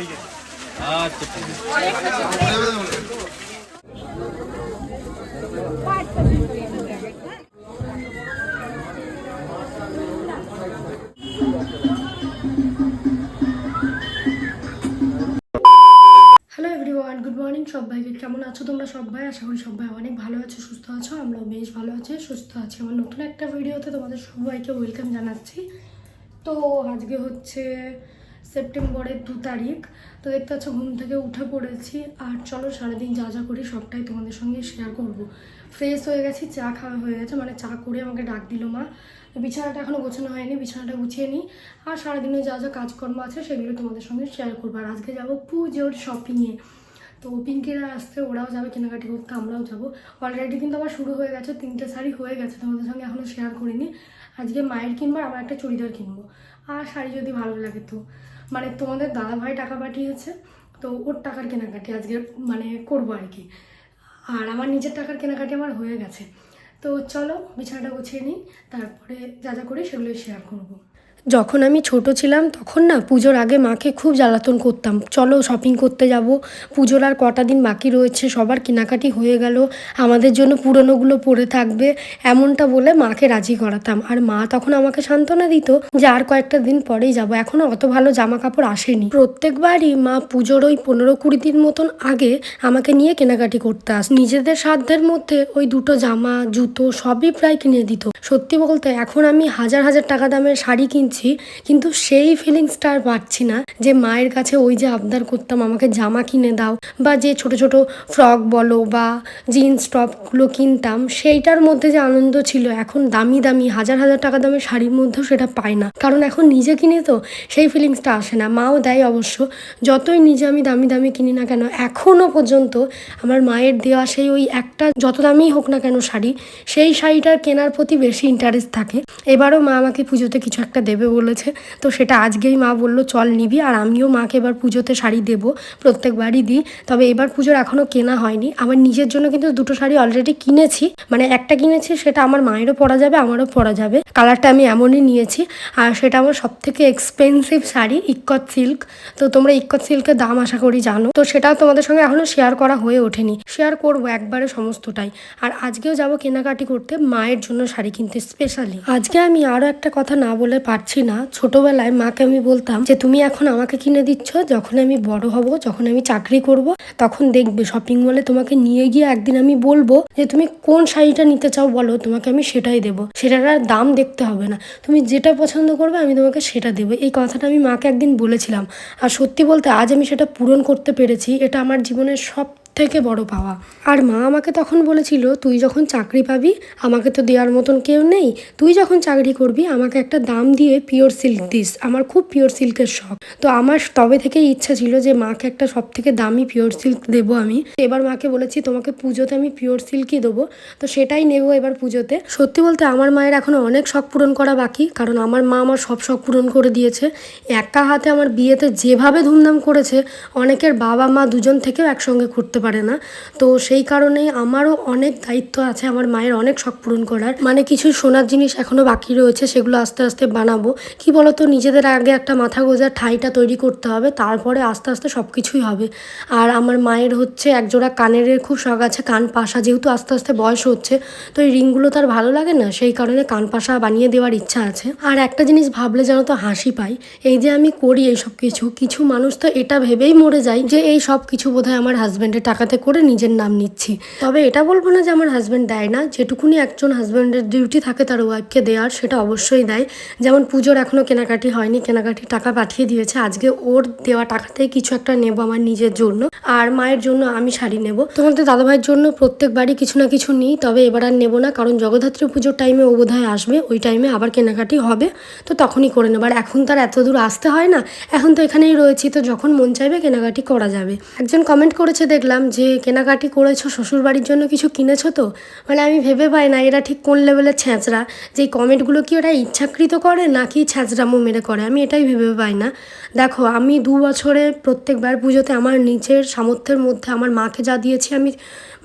আচ্ছা good morning সবাইকে কেমন আছো তোমরা? সবাই আশা করি সবাই অনেক ভালো আছো সুস্থ আছো আমরাও বেশ ভালো আছি সুস্থ আছি। আমার নতুন একটা ভিডিওতে তোমাদের সবাইকে ওয়েলকাম জানাচ্ছি। তো আজকে হচ্ছে সেপ্টেম্বরের দু তারিখ। তো দেখতে পাচ্ছ, ঘুম থেকে উঠে পড়েছি। আর চলো সারাদিন যা যা করি, সবটাই তোমাদের সঙ্গে শেয়ার করব। ফ্রেশ হয়ে গেছি, চা খাওয়া হয়ে গেছে মানে চা করে আমাকে ডাক দিল মা। বিছানাটা এখনও গোছানো হয়নি, বিছানাটা গুছিয়ে নিই। আর সারাদিনে যা যা কাজকর্ম আছে, সেগুলো তোমাদের সঙ্গে শেয়ার করব। আর আজকে যাব পুজোর শপিংয়ে তো পিঙ্কিরা আসছে, ওরাও যাবে কেনাকাটি করতে, আমরাও যাব। অলরেডি কিন্তু আমার শুরু হয়ে গেছে, তিনটে শাড়ি হয়ে গেছে, তোমাদের সঙ্গে এখনও শেয়ার করিনি। আজকে মায়ের কিনবো আমার একটা চুড়িদার কিনবো। আর শাড়ি যদি ভালো লাগে তো। মানে তোমাদের দাদা ভাই টাকা পাঠিয়েছে, তো ওর টাকার কেনাকাটি আজকে মানে করব আর কি। আর আমার নিজের টাকার কেনাকাটি আমার হয়ে গেছে। তো চলো বিছানাটা গুছিয়ে নিই, তারপরে যা যা করি সেগুলোই শেয়ার করব। যখন আমি ছোট ছিলাম, তখন না পুজোর আগে মাকে খুব জ্বালাতন করতাম। চলো শপিং করতে যাব। পুজোর আর কটা দিন বাকি রয়েছে, সবার কেনাকাটি হয়ে গেল। আমাদের জন্য পুরনোগুলো পড়ে থাকবে, এমনটা বলে মাকে রাজি করাতাম। আর মা তখন আমাকে সান্ত্বনা দিত যে আর কয়েকটা দিন পরেই যাব। এখনও অত ভালো জামা কাপড় আসেনি। প্রত্যেকবারই মা পুজোর ওই পনেরো কুড়ি দিন মতন আগে আমাকে নিয়ে কেনাকাটি করতে আস নিজেদের সাধ্যের মধ্যে ওই দুটো জামা, জুতো সবই প্রায় কিনে দিত। সত্যি বলতে, এখন আমি হাজার হাজার টাকা দামের শাড়ি কিনছি কিন্তু সেই ফিলিংসটা আর পাচ্ছি না যে মায়ের কাছে ওই যে আবদার করতাম, আমাকে জামা কিনে দাও বা যে ছোট ছোট ফ্রক বলো বা জিন্স টপগুলো কিনতাম, সেইটার মধ্যে যে আনন্দ ছিল, এখন দামি দামি, হাজার হাজার টাকা দামের শাড়ির মধ্যেও সেটা পাই না। কারণ এখন নিজে কিনে তো, সেই ফিলিংসটা আসে না, মাও দেয় অবশ্য। যতই নিজে আমি দামি দামি কিনি না কেন এখনও পর্যন্ত আমার মায়ের দেওয়া সেই ওই একটা যত দামি হোক না কেন শাড়ি, সেই শাড়িটার কেনার প্রতি বেশি ইন্টারেস্ট থাকে। এবারও মা আমাকে পুজোতে কিছু একটা দেবে। বলেছে। তো সেটা আজকেই মা বলল, চল নিবি আর আমিও মাকে এবার পুজোতে শাড়ি দেবো। প্রত্যেকবারই দিই। তবে এবার পুজোর এখনও কেনা হয়নি। আমার নিজের জন্য কিন্তু দুটো শাড়ি অলরেডি কিনেছি। মানে একটা কিনেছি, সেটা আমার মায়েরও পরা যাবে, আমারও পরা যাবে। কালারটা আমি এমনই নিয়েছি। আর সেটা আমার সব থেকে এক্সপেন্সিভ শাড়ি, ইক্কত সিল্ক। তো তোমরা ইক্কত সিল্কের দাম আশা করি জানো। তো সেটাও তোমাদের সঙ্গে এখনও শেয়ার করা হয়ে ওঠেনি। শেয়ার করব একবারে সমস্তটাই। আর আজকেও যাব কেনাকাটি করতে, মায়ের জন্য শাড়ি কিনতে স্পেশালি আজকে আমি আরও একটা কথা না বলে পারছি না। ছোটবেলায় মাকে আমি বলতাম যে, তুমি এখন আমাকে কিনে দিচ্ছ, যখন আমি বড় হব, যখন আমি চাকরি করব, তখন দেখবে শপিং মলে তোমাকে নিয়ে গিয়ে একদিন আমি বলব যে, তুমি কোন শাড়িটা নিতে চাও বলো, তোমাকে আমি সেটাই দেবো। সেটার আর দাম দেখতে হবে না। তুমি যেটা পছন্দ করবে, আমি তোমাকে সেটা দেবো। এই কথাটা আমি মাকে একদিন বলেছিলাম। আর সত্যি বলতে আজ আমি সেটা পূরণ করতে পেরেছি। এটা আমার জীবনের সব থেকে বড় পাওয়া। আর মা আমাকে তখন বলেছিল, তুই যখন চাকরি পাবি, আমাকে তো দেওয়ার মতন কেউ নেই। তুই যখন চাকরি করবি, আমাকে একটা দাম দিয়ে পিওর সিল্ক দিস। আমার খুব পিওর সিল্কের শখ। তো আমার তবে থেকেই ইচ্ছা ছিল যে মাকে একটা সব থেকে দামি পিওর সিল্ক দেবো আমি। এবার মাকে বলেছি, তোমাকে পুজোতে আমি পিওর সিল্কই দেবো। তো সেটাই নেব এবার পুজোতে। সত্যি বলতে আমার মায়ের এখনও অনেক শখ পূরণ করা বাকি, কারণ আমার মা আমার সব শখ পূরণ করে দিয়েছে। একা হাতে আমার বিয়েতে যেভাবে ধুমধাম করেছে, অনেকের বাবা মা দুজন থেকেও একসঙ্গে করতে পারে না। তো সেই কারণেই আমারও অনেক দায়িত্ব আছে, আমার মায়ের অনেক শখ পূরণ করার। মানে কিছু সোনার জিনিস এখনও বাকি রয়েছে, সেগুলো আস্তে আস্তে বানাবো। কি বলতো, নিজেদের আগে একটা মাথা গোজার ঠাইটা তৈরি করতে হবে, তারপরে আস্তে আস্তে সব কিছুই হবে। আর আমার মায়ের হচ্ছে একজোড়া কানের খুব শখ আছে, কান পাশা যেহেতু আস্তে আস্তে বয়স হচ্ছে, তো এই রিংগুলো তার ভালো লাগে না, সেই কারণে কান পাশা বানিয়ে দেওয়ার ইচ্ছা আছে। আর একটা জিনিস ভাবলে যেন তো হাসি পাই, এই যে আমি করি এই সব কিছু কিছু মানুষ তো এটা ভেবেই মরে যায় যে এই সব কিছু বোধহয় আমার হাজব্যান্ডের টাকাতে করে নিজের নাম নিচ্ছি। তবে এটা বলব না যে আমার হাজব্যান্ড দেয় না। যেটুকুনি একজন হাজব্যান্ডের ডিউটি থাকে তার ওয়াইফকে দেওয়ার সেটা অবশ্যই দেয়। যেমন পুজোর এখনও কেনাকাটি হয়নি, কেনাকাটি টাকা পাঠিয়ে দিয়েছে। আজকে ওর দেওয়া টাকাতেই কিছু একটা নেব আমার নিজের জন্য। আর মায়ের জন্য আমি শাড়ি নেব। তোমাদের দাদাভাইয়ের জন্য প্রত্যেকবারই কিছু না কিছু নিই, তবে এবার আর নেব না। কারণ জগদ্ধাত্রী পুজোর টাইমে ও বোধহয় আসবে, ওই টাইমে আবার কেনাকাটি হবে। তো তখনই করে নেব। আর এখন তার এত দূর আসতে হয় না, এখন তো এখানেই রয়েছি। তো যখন মন চাইবে কেনাকাটি করা যাবে। একজন কমেন্ট করেছে, দেখলাম বললাম যে কেনাকাটি করেছ শ্বশুর বাড়ির জন্য কিছু কিনেছো তো? মানে আমি ভেবে পাই না এরা ঠিক কোন লেভেলের ছ্যাঁচড়া। যে কমেন্টগুলো কি ওরা ইচ্ছাকৃত করে নাকি ছ্যাঁচড়ামো মেরে করে? আমি এটাই ভেবে পাই না। দেখো, আমি দু বছরে প্রত্যেকবার পুজোতে আমার নিচের সামর্থ্যের মধ্যে আমার মাকে যা দিয়েছি আমি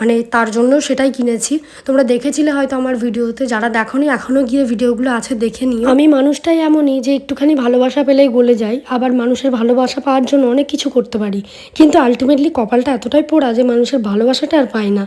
মানে তার জন্য সেটাই কিনেছি। তোমরা দেখেছিলে হয়তো আমার ভিডিওতে, যারা দেখোনি এখনও গিয়ে ভিডিওগুলো আছে দেখে নিও। আমি মানুষটাই এমনই যে একটুখানি ভালোবাসা পেলেই গলে যাই, আবার মানুষের ভালোবাসা পাওয়ার জন্য অনেক কিছু করতে পারি। কিন্তু আলটিমেটলি কপালটা এতটাই পোড়া যে মানুষের ভালোবাসাটা আর পাই না।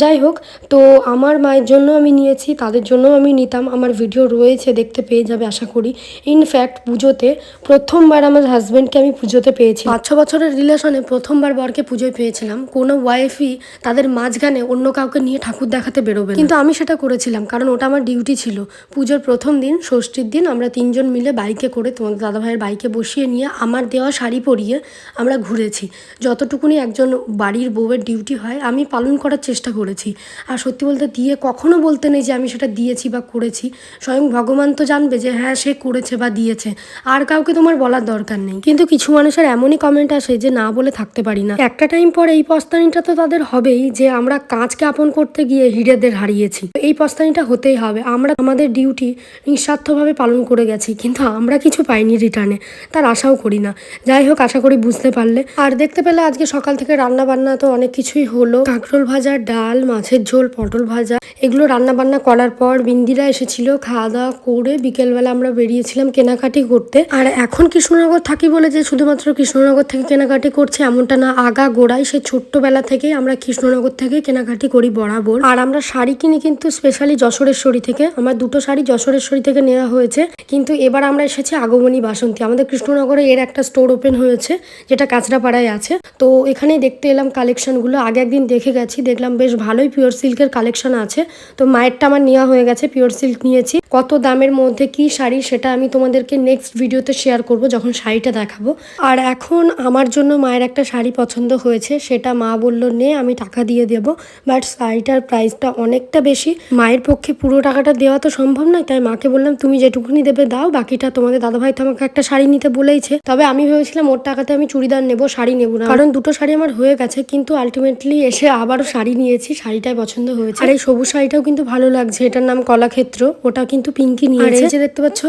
যাই হোক, তো আমার মায়ের জন্য আমি নিয়েছি, তাদের জন্য আমি নিতাম। আমার ভিডিও রয়েছে, দেখতে পেয়ে যাবে আশা করি। ইনফ্যাক্ট পুজোতে প্রথমবার আমার হাজব্যান্ডকে আমি পুজোতে পেয়েছি পাঁচ ছ বছরের রিলেশনে প্রথমবার বরকে পুজোয় পেয়েছিলাম। কোনো ওয়াইফই তাদের মাঝখানে অন্য কাউকে নিয়ে ঠাকুর দেখাতে বেরোবে কিন্তু আমি সেটা করেছিলাম, কারণ ওটা আমার ডিউটি ছিল। পুজোর প্রথম দিন, ষষ্ঠীর দিন আমরা তিনজন মিলে বাইকে করে তোমাদের দাদাভাইয়ের বাইকে বসিয়ে নিয়ে আমার দেওয়া শাড়ি পরিয়ে আমরা ঘুরেছি। যতটুকুনি একজন বাড়ির বউয়ের ডিউটি হয়, আমি পালন করার চেষ্টা করেছি। আর সত্যি বলতে দিয়ে কখনো বলতে নেই যে আমি সেটা দিয়েছি বা করেছি। স্বয়ং ভগবান তো জানবে যে হ্যাঁ সে করেছে বা দিয়েছে। আর কাউকে তোমার বলার দরকার নেই। কিন্তু কিছু মানুষের এমনই কমেন্ট আসে যে না বলে থাকতে পারি না। একটা টাইম পরে এই পস্তানিটা তো তাদের হবেই যে আমরা কাঁচকে আপন করতে গিয়ে হিরেদের হারিয়েছি। এই পস্তানিটা হতেই হবে। আমরা আমাদের ডিউটি নিঃস্বার্থভাবে পালন করে গেছি, কিন্তু আমরা কিছু পাইনি রিটার্নে তার আশাও করি না। যাই হোক, আশা করি বুঝতে পারলে। আর দেখতে পেলে আজকে সকাল থেকে রান্না বান্না তো অনেক কিছুই হলো। কাঁকরোল ভাজা, ডাল, মাছের ঝোল, পটল ভাজা, এগুলো রান্না বান্না করার পর বিন্দিরা এসেছিল খাওয়া দাওয়া করে বিকেলবেলা আমরা বেরিয়েছিলাম কেনাকাটি করতে। আর এখন কৃষ্ণনগর থাকি বলে যে শুধুমাত্র কৃষ্ণনগর থেকে কেনাকাটি করছে এমনটা না আগা গোড়াই সে ছোট্টবেলা থেকেই আমরা কৃষ্ণনগর থেকে কেনাকাটি করি বরাবর। আর আমরা শাড়ি কিনি কিন্তু স্পেশালি যশোরেশ্বরী থেকে। আমার দুটো শাড়ি যশোরেশ্বরী থেকে নেওয়া হয়েছে। কিন্তু এবার আমরা এসেছি আগমনী বাসন্তী। আমাদের কৃষ্ণনগরে এর একটা স্টোর ওপেন হয়েছে, যেটা কাঁচরাপাড়ায় আছে। তো এখানেই দেখতে এলাম কালেকশনগুলো আগে একদিন দেখে গেছি, দেখলাম বেশ ভালোই পিওর সিল্কের কালেকশান আছে। তো মায়েরটা আমার নেওয়া হয়ে গেছে পিওর সিল্ক নিয়েছি। কত দামের মধ্যে কি শাড়ি সেটা আমি তোমাদেরকে নেক্সট ভিডিওতে শেয়ার করব, যখন শাড়িটা দেখাবো। আর এখন আমার জন্য মায়ের একটা শাড়ি পছন্দ হয়েছে, সেটা মা বলল, নে, আমি টাকা দিয়ে দেবো। বাট শাড়িটার প্রাইসটা অনেকটা বেশি। মায়ের পক্ষে পুরো টাকাটা দেওয়া তো সম্ভব নয়, তাই মাকে বললাম, তুমি যেটুকুনি দেবে দাও, বাকিটা তোমাদের দাদাভাই তো আমাকে একটা শাড়ি নিতে বলেইছে। তবে আমি ভেবেছিলাম, ওর টাকাতে আমি চুড়িদার নেব, শাড়ি নেব না। কারণ দুটো শাড়ি আমার হয়ে গেছে, কিন্তু আলটিমেটলি এসে আবারও শাড়ি নিয়েছি, শাড়িটাই পছন্দ হয়েছে। আর এই সবুজ শাড়িটাও কিন্তু ভালো লাগছে, এটার নাম কলাক্ষেত্র, ওটা কিন্তু পিঙ্কি নিয়ে এই যে দেখতে পাচ্ছ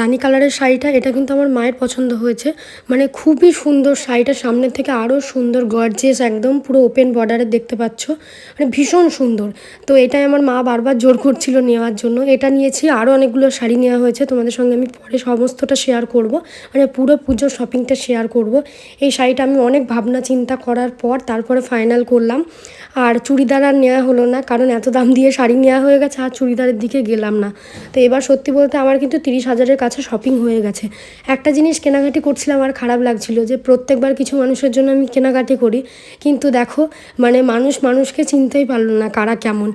রানী কালারের শাড়িটা, এটা কিন্তু আমার মায়ের পছন্দ হয়েছে। মানে খুবই সুন্দর শাড়িটা, সামনের থেকে আরও সুন্দর গর্জেস একদম পুরো ওপেন বর্ডারের দেখতে পাচ্ছ। মানে ভীষণ সুন্দর। তো এটাই আমার মা বারবার জোর করছিল নেওয়ার জন্য। এটা নিয়েছি আরও অনেকগুলো শাড়ি নেওয়া হয়েছে। তোমাদের সঙ্গে আমি পরে সমস্তটা শেয়ার করব। মানে পুরো পুজোর শপিংটা শেয়ার করব। এই শাড়িটা আমি অনেক ভাবনা চিন্তা করার পর তারপরে ফাইনাল করলাম। আর চুড়িদার আর নেওয়া হলো না, কারণ এত দাম দিয়ে শাড়ি নেওয়া হয়ে গেছে, আর চুড়িদারের দিকে গেলাম না। তো এবার সত্যি বলতে আমার কিন্তু তিরিশ হাজারের কাছে শপিং হয়ে গেছে। একটা জিনিস কেনাকাটি করছিলাম, আর খারাপ লাগছিল যে প্রত্যেকবার কিছু মানুষের জন্য আমি কেনাকাটি করি। কিন্তু দেখো মানে মানুষ মানুষকে চিনতেই পারল না কারা কেমন।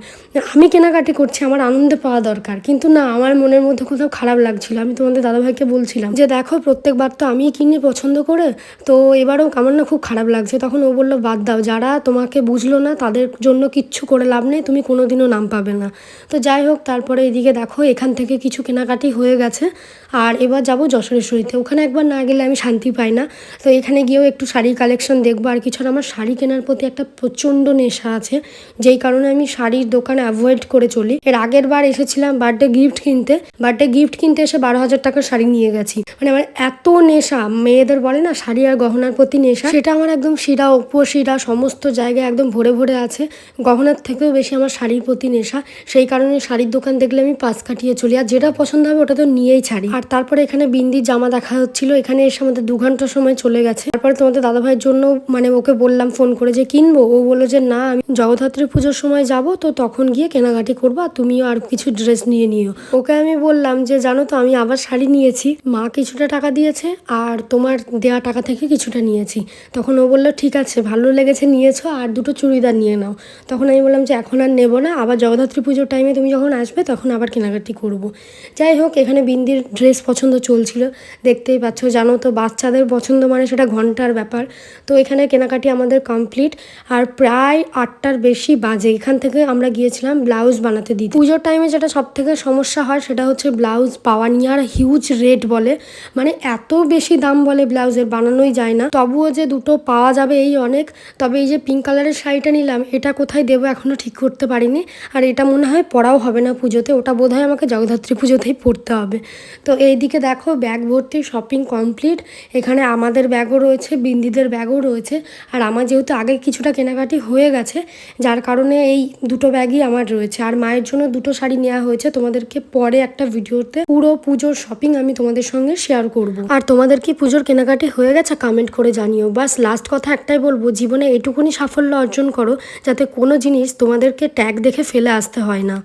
আমি কেনাকাটি করছি, আমার আনন্দে পাওয়া দরকার। কিন্তু না, আমার মনের মধ্যে কোথাও খারাপ লাগছিল। আমি তোমাদের দাদাভাইকে বলছিলাম যে, দেখো, প্রত্যেকবার তো আমি কিনি পছন্দ করে। তো এবারও আমার না খুব খারাপ লাগছে। তখন ও বলল, বাদ দাও, যারা তোমাকে বুঝলো না, তাদের জন্য কিচ্ছু করে লাভ নেই। তুমি কোনোদিনও নাম পাবে না। তো যাই হোক, তারপরে এদিকে দেখো, এখান থেকে কিছু কেনাকাটি হয়ে গেছে। আর এবার যাব যশোরেশ্বরীতে। ওখানে একবার না গেলে আমি শান্তি পাই না। তো এখানে গিয়েও একটু শাড়ির কালেকশন দেখব। আর কিছু আমার শাড়ি কেনার প্রতি একটা প্রচণ্ড নেশা আছে। যেই কারণে আমি শাড়ির দোকান অ্যাভয়েড করে চলি। এর আগের বার এসেছিলাম বার্থডে গিফট কিনতে। বার্থডে গিফট কিনতে এসে বারো হাজার টাকার শাড়ি নিয়ে গেছি। মানে আমার এত নেশা। মেয়েদের বলে না, শাড়ি আর গহনার প্রতি নেশা। সেটা আমার একদম শিরা, উপশিরা, সমস্ত জায়গায় একদম ভরে ভরে আছে। গহনার থেকেও বেশি আমার শাড়ির প্রতি নেশা। সেই কারণে শাড়ির দোকান দেখলে আমি পাশ কাটিয়ে চলি, আর যেটা পছন্দ হবে ওটা তো নিয়েই ছাড়ি। আর তারপরে এখানে বিন্দির জামা দেখা হচ্ছিল, এখানে এসে আমাদের দু ঘণ্টা সময় চলে গেছে। তারপরে তোমাদের দাদাভাইয়ের জন্য মানে ওকে বললাম ফোন করে যে, কিনবো? ও বলল যে, না, আমি জগদ্ধাত্রী পুজোর সময় যাব, তো তখন গিয়ে কেনাকাটি করব, আর তুমিও আর কিছু ড্রেস নিয়ে নিও। ওকে আমি বললাম যে, জানো তো, আমি আবার শাড়ি নিয়েছি। মা কিছুটা টাকা দিয়েছে, আর তোমার দেওয়া টাকা থেকে কিছুটা নিয়েছি। তখন ও বলল, ঠিক আছে, ভালো লেগেছে, নিয়েছো, আর দুটো চুড়িদার নিয়ে নাও। তখন আমি বললাম যে, এখন আর নেব না, আবার জগদ্ধাত্রী পুজোর টাইমে তুমি যখন আসবে, তখন আবার কেনাকাটি করব। যাই হোক, এখানে বিন্দির ড্রেস পছন্দ চলছিল। দেখতেই পাচ্ছ, জানো তো, বাচ্চাদের পছন্দ মানে সেটা ঘণ্টার ব্যাপার। তো এখানে কেনাকাটি আমাদের কমপ্লিট আর প্রায় আটটার বেশি বাজে। এখান থেকে আমরা গিয়েছিলাম ব্লাউজ বানাতে দিতে। পুজোর টাইমে যেটা সব থেকে সমস্যা হয়, সেটা হচ্ছে ব্লাউজ পাওয়া নিয়ে আর হিউজ রেট বলে। মানে এত বেশি দাম বলে ব্লাউজের, বানানোই যায় না। তবুও যে দুটো পাওয়া যাবে এই অনেক। তবে এই যে পিঙ্ক কালারের শাড়িটা নিলাম, এটা কোথায় দেবো এখনও ঠিক করতে পারিনি। আর এটা মনে হয় পরাও হবে না পুজোতে। ওটা বোধ আমাকে জগদ্ধাত্রী পুজোতেই পড়তে হবে। তো এইদিকে দেখো ব্যাগ ভর্তি শপিং কমপ্লিট এখানে আমাদের ব্যাগও রয়েছে, বিন্দিদের ব্যাগও রয়েছে। আর আমার যেহেতু আগে কিছুটা কেনাকাটি হয়ে গেছে, যার কারণে এই দুটো ব্যাগই আমার রয়েছে। আর মায়ের জন্য দুটো শাড়ি নেওয়া হয়েছে তোমাদেরকে পরে একটা ভিডিওতে। পুরো পুজোর শপিং আমি তোমাদের সঙ্গে শেয়ার করব। আর তোমাদের কি পুজোর কেনাকাটি হয়ে গেছে কমেন্ট করে জানিও। বাস লাস্ট কথা একটাই বলব, জীবনে এটুকুনি সাফল্য অর্জন করো, যাতে কোনো জিনিস তোমাদেরকে ট্যাগ দেখে ফেলে আসতে হয় না।